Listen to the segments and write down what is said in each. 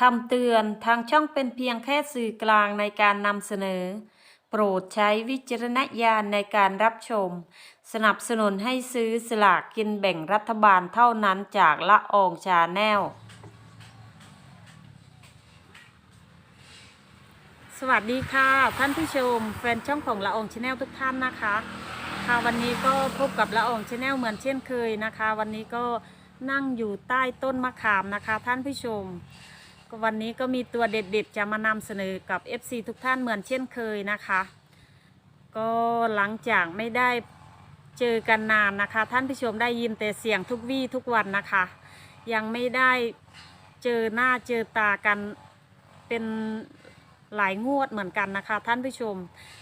คำเตือนทางช่องเป็นเพียงแค่สื่อกลางในการนำเสนอ โปรดใช้วิจารณญาณในการรับชม สนับสนุนให้ซื้อสลากกินแบ่งรัฐบาลเท่านั้นจากละอองชาแนล สวัสดีค่ะ ท่านผู้ชม แฟนช่องของละอองชาแนลทุกท่านนะคะ ค่ะวันนี้ก็พบกับละอองชาแนลเหมือนเช่นเคยนะคะ วันนี้ก็นั่งอยู่ใต้ต้นมะขามนะคะ ท่านผู้ชม วันนี้ก็มีตัวเด็ดๆ จะมานำเสนอกับ FC ทุกท่านเหมือนเช่นเคยนะคะ ก็หลังจากไม่ได้เจอกันนานนะคะ ท่านผู้ชมได้ยินแต่เสียงทุกวี่ทุกวันนะคะ ยังไม่ได้เจอหน้าเจอตากันเป็นหลายงวดเหมือนกันนะคะ ท่านผู้ชม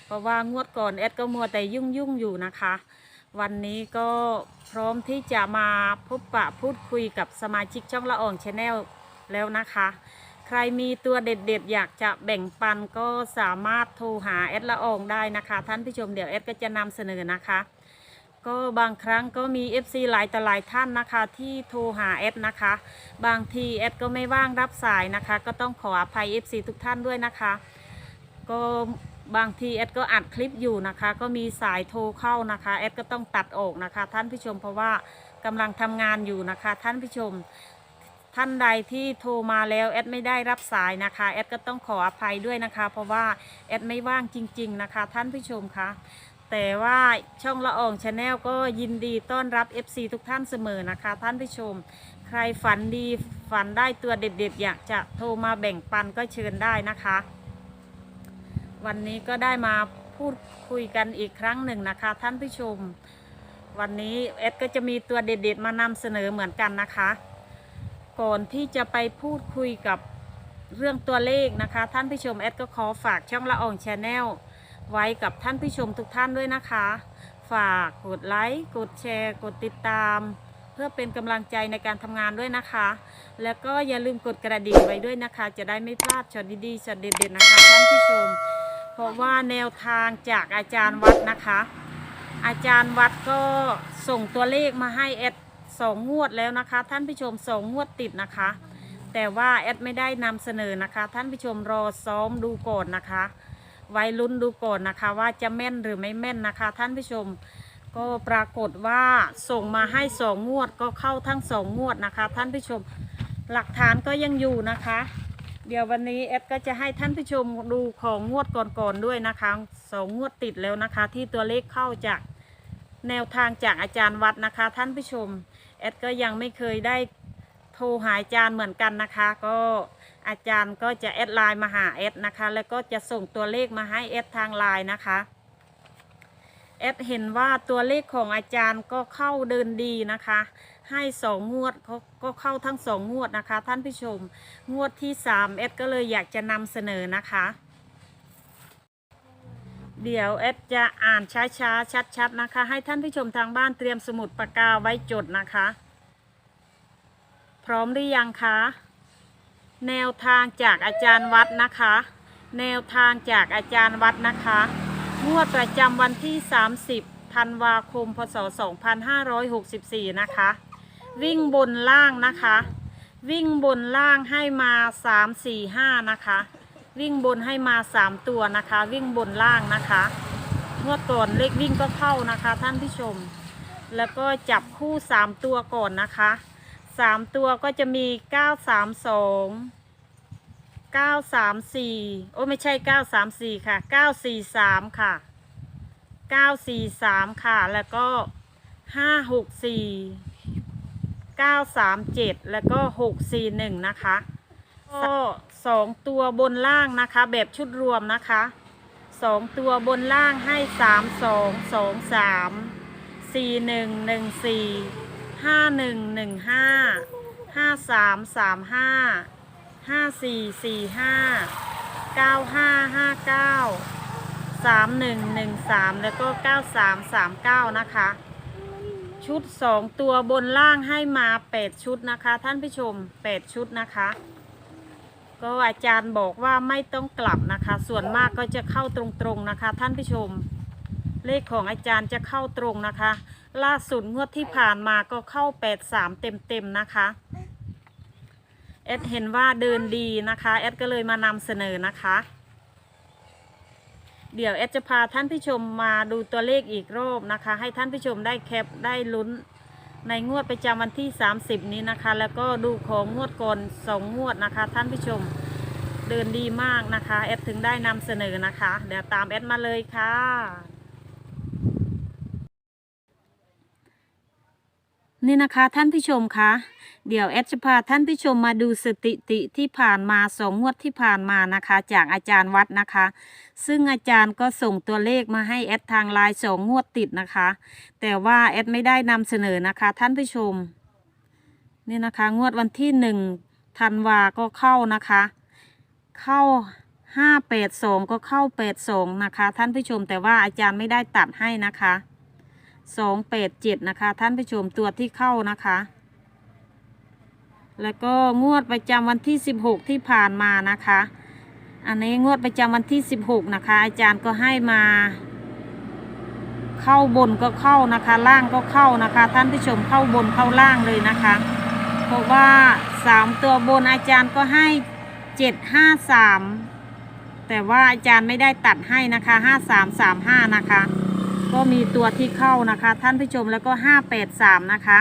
เพราะว่างวดก่อนแอดก็มัวแต่ยุ่งยุ่งอยู่นะคะ วันนี้ก็พร้อมที่จะมาพบปะพูดคุยกับสมาชิกช่องละอองชาแนล แล้วนะคะ ใครมีตัวเด็ดๆ อยากจะแบ่งปันก็สามารถโทรหาแอดละอองได้นะคะ ท่านผู้ชมเดี๋ยวแอดก็จะนำเสนอนะคะ ก็บางครั้งก็มี FC หลายต่อหลายท่านนะคะ ที่โทรหาแอดนะคะ บางทีแอดก็ไม่ว่างรับสายนะคะ ก็ต้องขออภัย FC ทุกท่านด้วยนะคะ ก็บางทีแอดก็อัดคลิปอยู่นะคะ ก็มีสายโทรเข้านะคะแอดก็ต้องตัดออกนะคะ ท่านผู้ชมเพราะว่ากำลังทำงานอยู่นะคะ ท่านผู้ชม ท่านใดที่โทรมาแล้วแอดไม่ได้รับสายนะคะแอดก็ต้องขออภัยด้วยนะคะ เพราะว่าแอดไม่ว่างจริง ๆนะคะ ท่านผู้ชมคะแต่ว่าช่องละอองชาแนลก็ยินดีต้อนรับ FC ทุกท่านเสมอนะคะ ท่านผู้ชม ใครฝันดีฝันได้ตัวเด็ดๆ อยากจะโทรมาแบ่งปันก็เชิญได้นะคะ วันนี้ก็ได้มาพูดคุยกันอีกครั้งหนึ่งนะคะ ท่านผู้ชม วันนี้เอดก็จะมีตัวเด็ดๆมานำเสนอเหมือนกันนะคะ ก่อนที่จะไปพูดคุยกับเรื่องตัวเลขนะคะ ท่านผู้ชมแอดก็ขอฝากช่องละอองชาแนลไว้กับท่านผู้ชมทุกท่านด้วยนะคะ ฝากกดไลค์กดแชร์ กดติดตาม เพื่อเป็นกำลังใจในการทำงานด้วยนะคะ แล้วก็อย่าลืมกดกระดิ่งไว้ด้วยนะคะ จะได้ไม่พลาดช็อตดีๆช็อตเด็ดๆนะคะท่านผู้ชม เพราะว่าแนวทางจากอาจารย์วัดนะคะ อาจารย์วัดก็ส่งตัวเลขมาให้แอด สองงวดแล้วนะคะ ท่านผู้ชมสองงวดติดนะคะ แต่ว่าแอดไม่ได้นำเสนอนะคะ ท่านผู้ชมรอซ้อมดูก่อนนะคะ ไว้ลุ้นดูก่อนนะคะ ว่าจะแม่นหรือไม่แม่นนะคะ ท่านผู้ชมก็ปรากฏว่าส่งมาให้สองงวดก็เข้าทั้งสองงวดนะคะ ท่านผู้ชมหลักฐานก็ยังอยู่นะคะ เดี๋ยววันนี้แอดก็จะให้ท่านผู้ชมดูของงวดก่อนๆด้วยนะคะสองงวดติดแล้วนะคะ ที่ตัวเลขเข้าจากแนวทางจากอาจารย์วัดนะคะ ท่านผู้ชม แอดก็ยังไม่เคยได้โทรหาอาจารย์เหมือนกันนะคะ ก็อาจารย์ก็จะแอดไลน์มาหาแอดนะคะ แล้วก็จะส่งตัวเลขมาให้แอดทางไลน์นะคะแอดเห็นว่าตัวเลขของอาจารย์ก็เข้าเดินดีนะคะ ให้สองงวดเขาก็เข้าทั้งสองงวดนะคะ ท่านผู้ชม งวดที่สามเอสก็เลยอยากจะนำเสนอนะคะ เดี๋ยวเอสจะอ่านช้าๆ ชัดๆ นะคะ ให้ท่านผู้ชมทางบ้านเตรียมสมุดปากกาไว้จดนะคะ พร้อมหรือยังคะ แนวทางจากอาจารย์วัดนะคะ แนวทางจากอาจารย์วัดนะคะงวดประจำวันที่ 30 ธันวาคม พศ 2564 นะคะ วิ่งบนล่างนะคะ วิ่งบนล่างให้มา 3 4 5 นะคะ วิ่งบนให้มา3ตัวนะคะ วิ่งบนล่างนะคะงวดก่อนเลขวิ่งก็เข้านะคะ ท่านผู้ชม แล้วก็จับคู่3ตัวก่อนนะคะ3ตัวก็จะมี9 3 2 9 3 4โอ้ไม่ใช่9 3 4ค่ะ9 4 3ค่ะ9 4 3ค่ะ แล้วก็5 6 4 937แล้วก็641นะคะ ก็สองตัวบนล่างนะคะ แบบชุดรวมนะคะสองตัวบนล่างให้สามสองสองสามสี่หนึ่งหนึ่งสี่ห้าหนึ่งหนึ่งห้าห้าสามสามห้าห้าสี่สี่ห้าเก้าห้าห้าเก้าสามหนึ่งหนึ่งสามแล้วก็เก้าสามสามเก้านะคะ ชุดสองตัวบนล่างให้มาแปดชุดนะคะ ท่านผู้ชมแปดชุดนะคะ ก็อาจารย์บอกว่าไม่ต้องกลับนะคะ ส่วนมากก็จะเข้าตรงๆนะคะ ท่านผู้ชม เลขของอาจารย์จะเข้าตรงนะคะ ล่าสุดงวดที่ผ่านมาก็เข้า 83 เต็มๆนะคะแอดเห็นว่าเดินดีนะคะแอดก็เลยมานำเสนอนะคะ เดี๋ยวแอดจะพาท่านผู้ชมมาดูตัวเลขอีกรอบนะคะ ให้ท่านผู้ชมได้แคปได้ลุ้น ในงวดประจำวันที่ 30 นี้นะคะ แล้วก็ดูของงวดก่อนสองงวดนะคะ ท่านผู้ชมเดินดีมากนะคะแอดถึงได้นำเสนอนะคะ เดี๋ยวตามแอดมาเลยค่ะ นี่นะคะท่านผู้ชมคะ เดี๋ยวแอดจะพาท่านผู้ชมมาดูสถิติที่ผ่านมาสองงวดที่ผ่านมานะคะ จากอาจารย์วัดนะคะ ซึ่งอาจารย์ก็ส่งตัวเลขมาให้แอดทางไลน์สองงวดติดนะคะ แต่ว่าแอดไม่ได้นำเสนอนะคะ ท่านผู้ชมนี่นะคะงวดวันที่หนึ่งธันวาก็เข้านะคะ เข้าห้าแปดสองก็เข้าแปดสองนะคะ ท่านผู้ชมแต่ว่าอาจารย์ไม่ได้ตัดให้นะคะ สองแปดเจ็ดนะคะ ท่านผู้ชมตัวที่เข้านะคะ แล้วก็งวดประจำวันที่สิบหกที่ผ่านมานะคะ อันนี้งวดประจำวันที่สิบหกนะคะ อาจารย์ก็ให้มา เข้าบนก็เข้านะคะ ล่างก็เข้านะคะ ท่านผู้ชมเข้าบนเข้าล่างเลยนะคะ เพราะว่าสามตัวบนอาจารย์ก็ให้เจ็ดห้าสามแต่ว่าอาจารย์ไม่ได้ตัดให้นะคะห้าสามสามห้านะคะ ก็มีตัวที่เข้านะคะ ท่านผู้ชมแล้วก็ห้าแปดสามนะคะ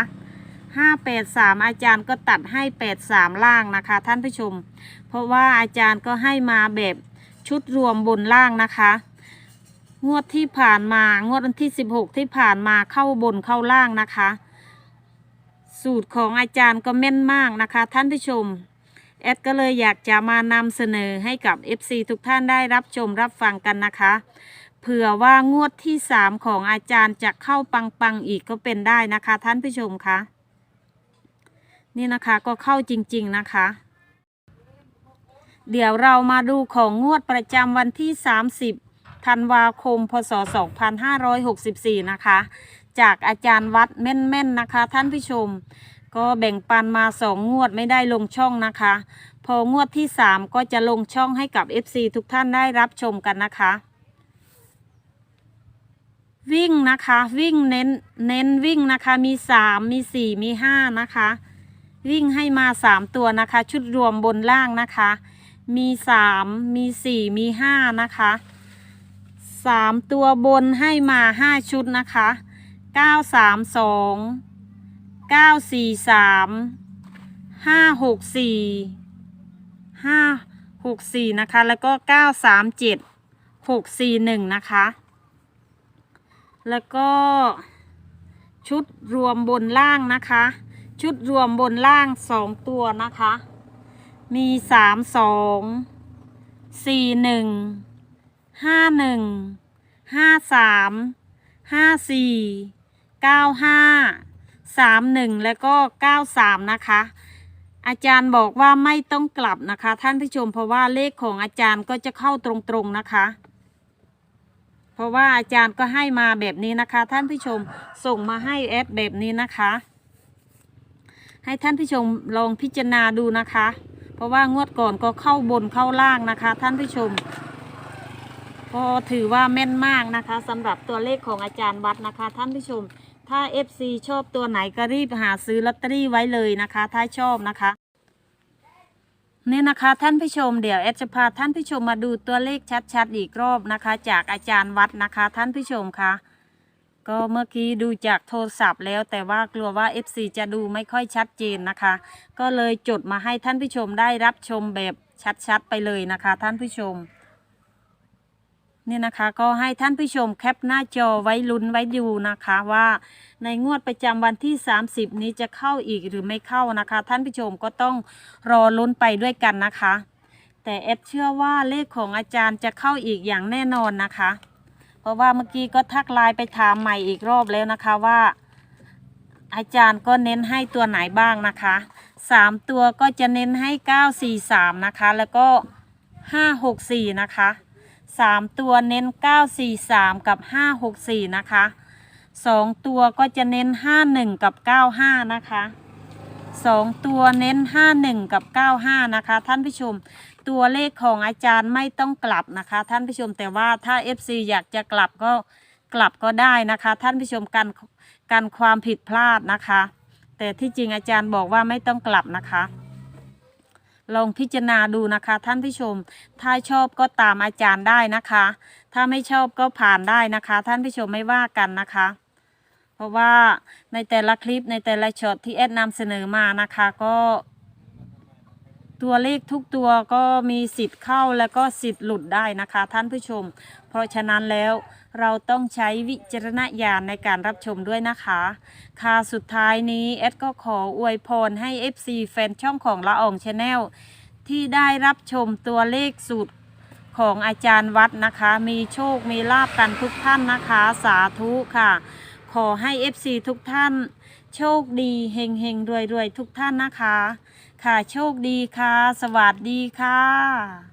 ห้าแปดสามอาจารย์ก็ตัดให้แปดสามล่างนะคะ ท่านผู้ชม เพราะว่าอาจารย์ก็ให้มาแบบชุดรวมบนล่างนะคะ งวดที่ผ่านมางวดวันที่16ที่ผ่านมาเข้าบนเข้าล่างนะคะ สูตรของอาจารย์ก็แม่นมากนะคะ ท่านผู้ชมแอดก็เลยอยากจะมานำเสนอให้กับ FC ทุกท่านได้รับชมรับฟังกันนะคะ เผื่อว่างวดที่3ของอาจารย์จะเข้าปังๆอีกก็เป็นได้นะคะ ท่านผู้ชมคะนี่นะคะก็เข้าจริง ๆนะคะ เดี๋ยวเรามาดูของงวดประจำวันที่ 30ธันวาคม พศ 2564 นะคะ จากอาจารย์วัดแม่นๆนะคะ ท่านผู้ชม ก็แบ่งปันมาสองงวดไม่ได้ลงช่องนะคะ พองวดที่ 3 ก็จะลงช่องให้กับ FC ทุกท่านได้รับชมกันนะคะ วิ่งนะคะ วิ่งเน้นเน้นวิ่งนะคะมี3มี4มี5นะคะ วิ่งให้มา3ตัวนะคะ ชุดรวมบนล่างนะคะ มีสามมีสี่มีห้านะคะสามตัวบนให้มาห้าชุดนะคะเก้าสามสองเก้าสี่สามห้าหกสี่ห้าหกสี่นะคะ แล้วก็เก้าสามเจ็ดหกสี่หนึ่งนะคะ แล้วก็ชุดรวมบนล่างนะคะ ชุดรวมบนล่างสองตัวนะคะ มีสามสองสี่หนึ่งห้าหนึ่งห้าสามห้าสี่เก้าห้าสามหนึ่งแล้วก็เก้าสามนะคะ อาจารย์บอกว่าไม่ต้องกลับนะคะ ท่านผู้ชมเพราะว่าเลขของอาจารย์ก็จะเข้าตรงๆนะคะ เพราะว่าอาจารย์ก็ให้มาแบบนี้นะคะ ท่านผู้ชมส่งมาให้แอดแบบนี้นะคะ ให้ท่านผู้ชมลองพิจารณาดูนะคะ เพราะว่างวดก่อนก็เข้าบนเข้าล่างนะคะ ท่านผู้ชม ก็ถือว่าแม่นมากนะคะสำหรับตัวเลขของอาจารย์วัดนะคะ ท่านผู้ชม ถ้า FC ชอบตัวไหนก็รีบหาซื้อลอตเตอรี่ไว้เลยนะคะ ถ้าชอบนะคะ นี่ยนะคะท่านผู้ชมเดี๋ยวแอดจะพาท่านผู้ชมมาดูตัวเลขชัดๆอีกรอบนะคะ จากอาจารย์วัดนะคะ ท่านผู้ชมคะก็เมื่อกี้ดูจากโทรศัพท์แล้วแต่ว่ากลัวว่า FC จะดูไม่ค่อยชัดเจนนะคะ ก็เลยจดมาให้ท่านผู้ชมได้รับชมแบบชัดๆไปเลยนะคะ ท่านผู้ชม นี่นะคะ ก็ให้ท่านผู้ชมแคปหน้าจอไว้ลุ้นไว้ดูนะคะว่าในงวดประจำวันที่ 30 นี้จะเข้าอีกหรือไม่เข้านะคะ ท่านผู้ชมก็ต้องรอลุ้นไปด้วยกันนะคะ แต่แอดเชื่อว่าเลขของอาจารย์จะเข้าอีกอย่างแน่นอนนะคะ เพราะว่าเมื่อกี้ก็ทักไลน์ไปถามใหม่อีกรอบแล้วนะคะว่า อาจารย์ก็เน้นให้ตัวไหนบ้างนะคะสามตัวก็จะเน้นให้เก้าสี่สามนะคะ แล้วก็ห้าหกสี่นะคะ สามตัวเน้นเก้าสี่สามกับห้าหกสี่นะคะสองตัวก็จะเน้นห้าหนึ่งกับเก้าห้านะคะสองตัวเน้นห้าหนึ่งกับเก้าห้านะคะ ท่านผู้ชม ตัวเลขของอาจารย์ไม่ต้องกลับนะคะ ท่านผู้ชมแต่ว่าถ้า FC อยากจะกลับก็กลับก็ได้นะคะ ท่านผู้ชมกันกันความผิดพลาดนะคะ แต่ที่จริงอาจารย์บอกว่าไม่ต้องกลับนะคะ ลองพิจารณาดูนะคะท่านผู้ชม ถ้าชอบก็ตามอาจารย์ได้นะคะ ถ้าไม่ชอบก็ผ่านได้นะคะ ท่านผู้ชมไม่ว่ากันนะคะ เพราะว่าในแต่ละคลิปในแต่ละช็อตที่แอดนำเสนอมานะคะก็ตัวเลขทุกตัวก็มีสิทธิ์เข้าแล้วก็สิทธิ์หลุดได้นะคะ ท่านผู้ชม เพราะฉะนั้นแล้ว เราต้องใช้วิจารณญาณในการรับชมด้วยนะคะ ค่ะสุดท้ายนี้แอดก็ขออวยพรให้ FC แฟนช่องของละอองชาแนลที่ได้รับชมตัวเลขสูตรของอาจารย์วัดนะคะ มีโชคมีลาบกันทุกท่านนะคะ สาธุค่ะ ขอให้ FC ทุกท่าน โชคดีเฮงเฮงรวยรวยทุกท่านนะคะ ค่ะโชคดีค่ะ สวัสดีค่ะ